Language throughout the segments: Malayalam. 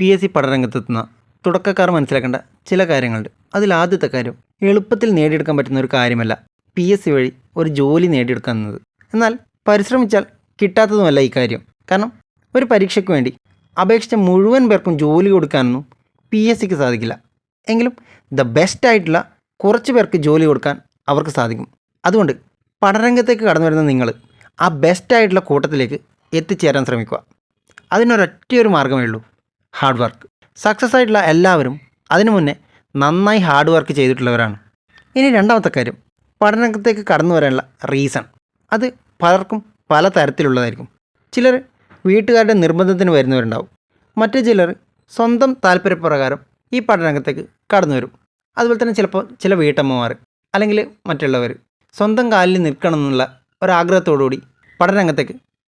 പി എസ് സി പഠനരംഗത്തെത്തുന്ന തുടക്കക്കാർ മനസ്സിലാക്കേണ്ട ചില കാര്യങ്ങളുണ്ട്. അതിൽ ആദ്യത്തെ കാര്യം എളുപ്പത്തിൽ നേടിയെടുക്കാൻ പറ്റുന്ന ഒരു കാര്യമല്ല പി എസ് സി വഴി ഒരു ജോലി നേടിയെടുക്കുക എന്നത്. എന്നാൽ പരിശ്രമിച്ചാൽ കിട്ടാത്തതുമല്ല ഈ കാര്യം. കാരണം ഒരു പരീക്ഷയ്ക്ക് വേണ്ടി അപേക്ഷിച്ച മുഴുവൻ പേർക്കും ജോലി കൊടുക്കാനൊന്നും പി എസ് സിക്ക് സാധിക്കില്ല. എങ്കിലും ദ ബെസ്റ്റ് ആയിട്ടുള്ള കുറച്ച് പേർക്ക് ജോലി കൊടുക്കാൻ അവർക്ക് സാധിക്കും. അതുകൊണ്ട് പഠനരംഗത്തേക്ക് കടന്നു വരുന്ന നിങ്ങൾ ആ ബെസ്റ്റ് ആയിട്ടുള്ള കൂട്ടത്തിലേക്ക് എത്തിച്ചേരാൻ ശ്രമിക്കുക. അതിനൊരൊറ്റ ഒരു മാർഗമേ ഉള്ളൂ. Hard work. സക്സസ് ആയിട്ടുള്ള എല്ലാവരും അതിനു മുന്നേ നന്നായി ഹാർഡ് വർക്ക് ചെയ്തിട്ടുള്ളവരാണ്. ഇനി രണ്ടാമത്തെ കാര്യം പഠനത്തേക്ക് കടന്നു വരാനുള്ള റീസൺ അത് പലർക്കും പല തരത്തിലുള്ളതായിരിക്കും. ചിലർ വീട്ടുകാരുടെ നിർബന്ധത്തിന് വരുന്നവരുണ്ടാവും. മറ്റു ചിലർ സ്വന്തം താല്പര്യപ്രകാരം ഈ പഠനരംഗത്തേക്ക് കടന്നു വരും. അതുപോലെ തന്നെ ചിലപ്പോൾ ചില വീട്ടമ്മമാർ അല്ലെങ്കിൽ മറ്റുള്ളവർ സ്വന്തം കാലിൽ നിൽക്കണം എന്നുള്ള ഒരാഗ്രഹത്തോടുകൂടി പഠനരംഗത്തേക്ക്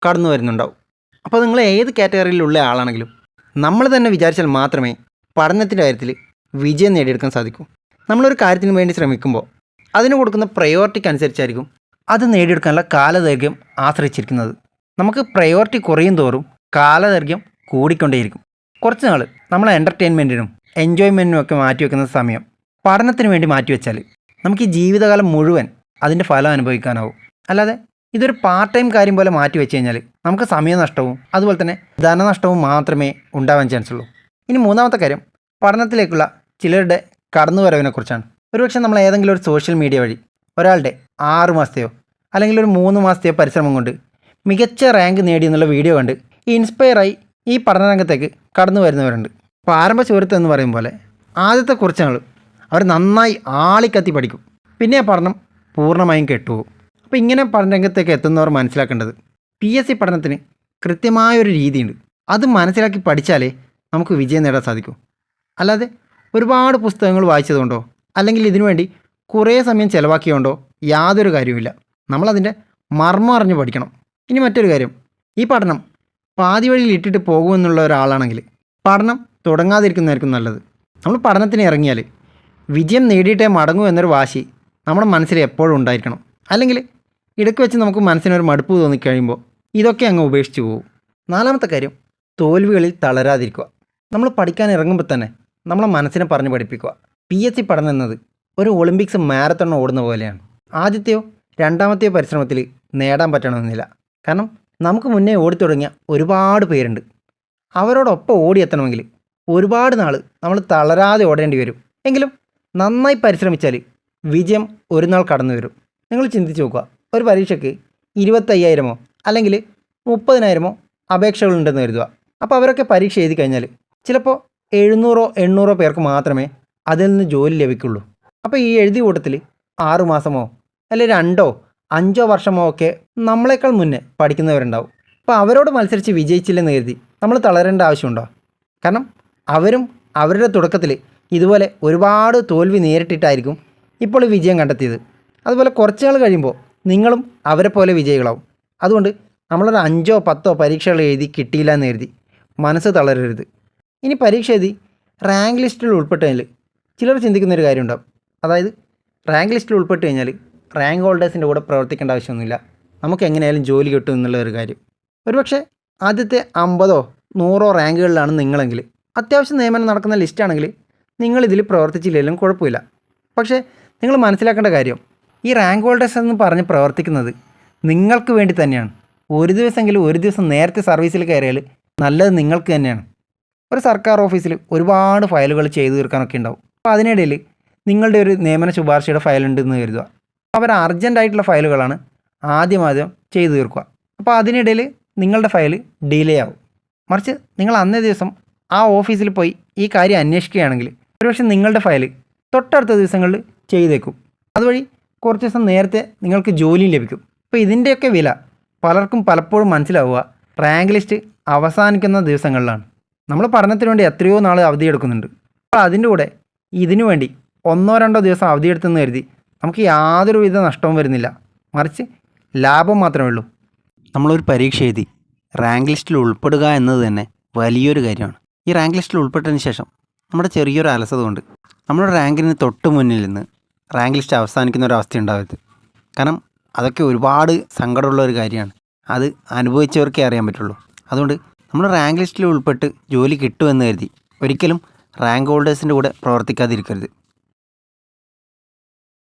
കടന്നു വരുന്നുണ്ടാവും. അപ്പോൾ നിങ്ങൾ ഏത് കാറ്റഗറിയിലുള്ള ആളാണെങ്കിലും നമ്മൾ തന്നെ വിചാരിച്ചാൽ മാത്രമേ പഠനത്തിന്റെ കാര്യത്തിൽ വിജയം നേടിയെടുക്കാൻ സാധിക്കൂ. നമ്മളൊരു കാര്യത്തിന് വേണ്ടി ശ്രമിക്കുമ്പോൾ അതിന് കൊടുക്കുന്ന പ്രയോറിറ്റിക്ക് അനുസരിച്ചായിരിക്കും അത് നേടിയെടുക്കാനുള്ള കാലദൈർഘ്യം ആശ്രയിച്ചിരിക്കുന്നത്. നമുക്ക് പ്രയോറിറ്റി കുറയും തോറും കാലദൈർഘ്യം കൂടിക്കൊണ്ടേയിരിക്കും. കുറച്ച് നാൾ നമ്മൾ എന്റർടൈൻമെന്റിനും എൻജോയ്മെന്റിനും ഒക്കെ മാറ്റിവെക്കുന്ന സമയം പഠനത്തിന് വേണ്ടി മാറ്റിവെച്ചാൽ നമുക്ക് ഈ ജീവിതകാലം മുഴുവൻ അതിന്റെ ഫലം അനുഭവിക്കാനാവും. അല്ലാതെ ഇതൊരു പാർട്ട് ടൈം കാര്യം പോലെ മാറ്റി വെച്ച് കഴിഞ്ഞാൽ നമുക്ക് സമയനഷ്ടവും അതുപോലെ തന്നെ ധനനഷ്ടവും മാത്രമേ ഉണ്ടാവാൻ ചാൻസ് ഉള്ളൂ. ഇനി മൂന്നാമത്തെ കാര്യം പഠനത്തിലേക്കുള്ള ചിലരുടെ കടന്നുവരവിനെക്കുറിച്ചാണ് ഒരുപക്ഷെ നമ്മൾ ഏതെങ്കിലും ഒരു സോഷ്യൽ മീഡിയ വഴി ഒരാളുടെ ആറ് മാസത്തെയോ അല്ലെങ്കിൽ ഒരു മൂന്ന് മാസത്തെയോ പരിശ്രമം കൊണ്ട് മികച്ച റാങ്ക് നേടി എന്നുള്ള വീഡിയോ കണ്ട് ഇൻസ്പയറായി ഈ പഠനരംഗത്തേക്ക് കടന്നു വരുന്നവരുണ്ട് അപ്പോൾ ആരംഭ ചോരത്ത് എന്ന് പറയും പോലെ ആദ്യത്തെ കുറച്ച് നാൾ അവർ നന്നായി ആളിക്കത്തി പഠിക്കും. പിന്നെ ആ പഠനം പൂർണമായും കെട്ടുപോകും. അപ്പോൾ ഇങ്ങനെ പഠനരംഗത്തേക്ക് എത്തുന്നവർ മനസ്സിലാക്കേണ്ടത് പി എസ് സി പഠനത്തിന് കൃത്യമായൊരു രീതിയുണ്ട്. അത് മനസ്സിലാക്കി പഠിച്ചാലേ നമുക്ക് വിജയം നേടാൻ സാധിക്കൂ. അല്ലാതെ ഒരുപാട് പുസ്തകങ്ങൾ വായിച്ചതുകൊണ്ടോ അല്ലെങ്കിൽ ഇതിനുവേണ്ടി കുറേ സമയം ചിലവാക്കിയതുകൊണ്ടോ യാതൊരു കാര്യവുമില്ല. നമ്മളതിന്റെ മർമ്മം അറിഞ്ഞ് പഠിക്കണം. ഇനി മറ്റൊരു കാര്യം. ഈ പഠനം പാതി വഴിയിൽ ഇട്ടിട്ട് പോകുമെന്നുള്ള ഒരാളാണെങ്കിൽ പഠനം തുടങ്ങാതിരിക്കുന്നതായിരിക്കും നല്ലത്. നമ്മൾ പഠനത്തിന് ഇറങ്ങിയാൽ വിജയം നേടിയിട്ടേ മടങ്ങൂ എന്നൊരു വാശി നമ്മുടെ മനസ്സിൽ എപ്പോഴും ഉണ്ടായിരിക്കണം. അല്ലെങ്കിൽ ഇടയ്ക്ക് വെച്ച് നമുക്ക് മനസ്സിനൊരു മടുപ്പ് തോന്നിക്കഴിയുമ്പോൾ ഇതൊക്കെ അങ്ങ് ഉപേക്ഷിച്ചു പോകും. നാലാമത്തെ കാര്യം തോൽവികളിൽ തളരാതിരിക്കുക. നമ്മൾ പഠിക്കാൻ ഇറങ്ങുമ്പോൾ തന്നെ നമ്മളെ മനസ്സിനെ പറഞ്ഞ് പഠിപ്പിക്കുക. പി എസ് സി പഠനം എന്നത് ഒരു ഒളിമ്പിക്സ് മാരത്തൺ ഓടുന്ന പോലെയാണ്. ആദ്യത്തെയോ രണ്ടാമത്തെയോ പരിശ്രമത്തിൽ നേടാൻ പറ്റണമെന്നില്ല. കാരണം നമുക്ക് മുന്നേ ഓടി തുടങ്ങിയ ഒരുപാട് പേരുണ്ട്. അവരോടൊപ്പം ഓടിയെത്തണമെങ്കിൽ ഒരുപാട് നാൾ നമ്മൾ തളരാതെ ഓടേണ്ടി വരും. എങ്കിലും നന്നായി പരിശ്രമിച്ചാൽ വിജയം ഒരു നാൾ കടന്നു വരും നിങ്ങൾ ചിന്തിച്ച് നോക്കുക. ഒരു പരീക്ഷയ്ക്ക് ഇരുപത്തയ്യായിരമോ അല്ലെങ്കിൽ മുപ്പതിനായിരമോ അപേക്ഷകളുണ്ടെന്ന് കരുതുക. അപ്പോൾ അവരൊക്കെ പരീക്ഷ എഴുതി കഴിഞ്ഞാൽ ചിലപ്പോൾ എഴുന്നൂറോ എണ്ണൂറോ പേർക്ക് മാത്രമേ അതിൽ നിന്ന് ജോലി ലഭിക്കുള്ളൂ. അപ്പോൾ ഈ എഴുതി കൂട്ടത്തിൽ ആറു മാസമോ രണ്ടോ അഞ്ചോ വർഷമോ ഒക്കെ നമ്മളെക്കാൾ മുന്നേ പഠിക്കുന്നവരുണ്ടാവും. അപ്പോൾ അവരോട് മത്സരിച്ച് വിജയിച്ചില്ലെന്ന് കരുതി നമ്മൾ തളരേണ്ട ആവശ്യമുണ്ടോ? കാരണം അവരും അവരുടെ തുടക്കത്തിൽ ഇതുപോലെ ഒരുപാട് തോൽവി നേരിട്ടിട്ടായിരിക്കും ഇപ്പോൾ വിജയം കണ്ടെത്തിയത്. അതുപോലെ കുറച്ച് കഴിയുമ്പോൾ നിങ്ങളും അവരെ പോലെ വിജയികളാവും. അതുകൊണ്ട് നമ്മളൊരു അഞ്ചോ പത്തോ പരീക്ഷകൾ എഴുതി കിട്ടിയില്ല എന്ന് കരുതി മനസ്സ് തളരരുത്. ഇനി പരീക്ഷ എഴുതി റാങ്ക് ലിസ്റ്റിൽ ഉൾപ്പെട്ടതിൽ ചിലർ ചിന്തിക്കുന്നൊരു കാര്യമുണ്ടാവും. അതായത് റാങ്ക് ലിസ്റ്റിൽ ഉൾപ്പെട്ട് കഴിഞ്ഞാൽ റാങ്ക് ഹോൾഡേഴ്സിന്റെ കൂടെ പ്രവർത്തിക്കേണ്ട ആവശ്യമൊന്നുമില്ല. നമുക്ക് എങ്ങനെയായാലും ജോലി കിട്ടും എന്നുള്ള ഒരു കാര്യം. ഒരുപക്ഷെ ആദ്യത്തെ അമ്പതോ നൂറോ റാങ്കുകളിലാണ് നിങ്ങളെങ്കിൽ അത്യാവശ്യം നിയമനം നടക്കുന്ന ലിസ്റ്റാണെങ്കിൽ നിങ്ങളിതിൽ പ്രവർത്തിച്ചില്ലെങ്കിലും കുഴപ്പമില്ല. പക്ഷേ നിങ്ങൾ മനസ്സിലാക്കേണ്ട കാര്യം ഈ റാങ്ക് ഹോൾഡേഴ്സ് എന്ന് പറഞ്ഞ് പ്രവർത്തിക്കുന്നത് നിങ്ങൾക്ക് വേണ്ടി തന്നെയാണ്. ഒരു ദിവസമെങ്കിലും ഒരു ദിവസം നേരത്തെ സർവീസിൽ കയറിയാൽ നല്ലത് നിങ്ങൾക്ക് തന്നെയാണ്. ഒരു സർക്കാർ ഓഫീസിൽ ഒരുപാട് ഫയലുകൾ ചെയ്തു തീർക്കാനൊക്കെ ഉണ്ടാവും. അപ്പോൾ അതിനിടയിൽ നിങ്ങളുടെ ഒരു നിയമന ശുപാർശയുടെ ഫയൽ ഉണ്ടെന്ന് കരുതുക. അവർ അർജന്റായിട്ടുള്ള ഫയലുകളാണ് ആദ്യം ആദ്യം ചെയ്തു തീർക്കുക. അപ്പോൾ അതിനിടയിൽ നിങ്ങളുടെ ഫയൽ ഡിലേ ആവും. മറിച്ച് നിങ്ങൾ അന്നേ ദിവസം ആ ഓഫീസിൽ പോയി ഈ കാര്യം അന്വേഷിക്കുകയാണെങ്കിൽ ഒരുപക്ഷെ നിങ്ങളുടെ ഫയൽ തൊട്ടടുത്ത ദിവസങ്ങളിൽ ചെയ്തേക്കും. അതുവഴി കുറച്ച് ദിവസം നേരത്തെ നിങ്ങൾക്ക് ജോലിയും ലഭിക്കും. അപ്പോൾ ഇതിന്റെയൊക്കെ വില പലർക്കും പലപ്പോഴും മനസ്സിലാവുക. റാങ്ക് ലിസ്റ്റ് അവസാനിക്കുന്ന ദിവസങ്ങളിലാണ്. നമ്മൾ പഠനത്തിന് വേണ്ടി എത്രയോ നാൾ അവധിയെടുക്കുന്നുണ്ട്. അപ്പോൾ അതിന്റെ കൂടെ ഇതിനു വേണ്ടി ഒന്നോ രണ്ടോ ദിവസം അവധിയെടുത്തെന്ന് കരുതി നമുക്ക് യാതൊരു വിധ നഷ്ടവും വരുന്നില്ല. മറിച്ച് ലാഭം മാത്രമേ ഉള്ളൂ. നമ്മളൊരു പരീക്ഷ എഴുതി റാങ്ക് ലിസ്റ്റിൽ ഉൾപ്പെടുക എന്നത് തന്നെ വലിയൊരു കാര്യമാണ്. ഈ റാങ്ക് ലിസ്റ്റിൽ ഉൾപ്പെട്ടതിന് ശേഷം നമ്മുടെ ചെറിയൊരു അലസത കൊണ്ട് നമ്മുടെ റാങ്കിന് തൊട്ട് മുന്നിൽ നിന്ന് റാങ്ക് ലിസ്റ്റ് അവസാനിക്കുന്ന ഒരു അവസ്ഥ ഉണ്ടാവരുത് കാരണം അതൊക്കെ ഒരുപാട് സങ്കടമുള്ള ഒരു കാര്യമാണ്. അത് അനുഭവിച്ചവർക്കേ അറിയാൻ പറ്റുള്ളൂ. അതുകൊണ്ട് നമ്മൾ റാങ്ക് ലിസ്റ്റിൽ ഉൾപ്പെട്ട് ജോലി കിട്ടുമെന്ന് കരുതി ഒരിക്കലും റാങ്ക് ഹോൾഡേഴ്സിന്റെ കൂടെ പ്രവർത്തിക്കാതിരിക്കരുത്.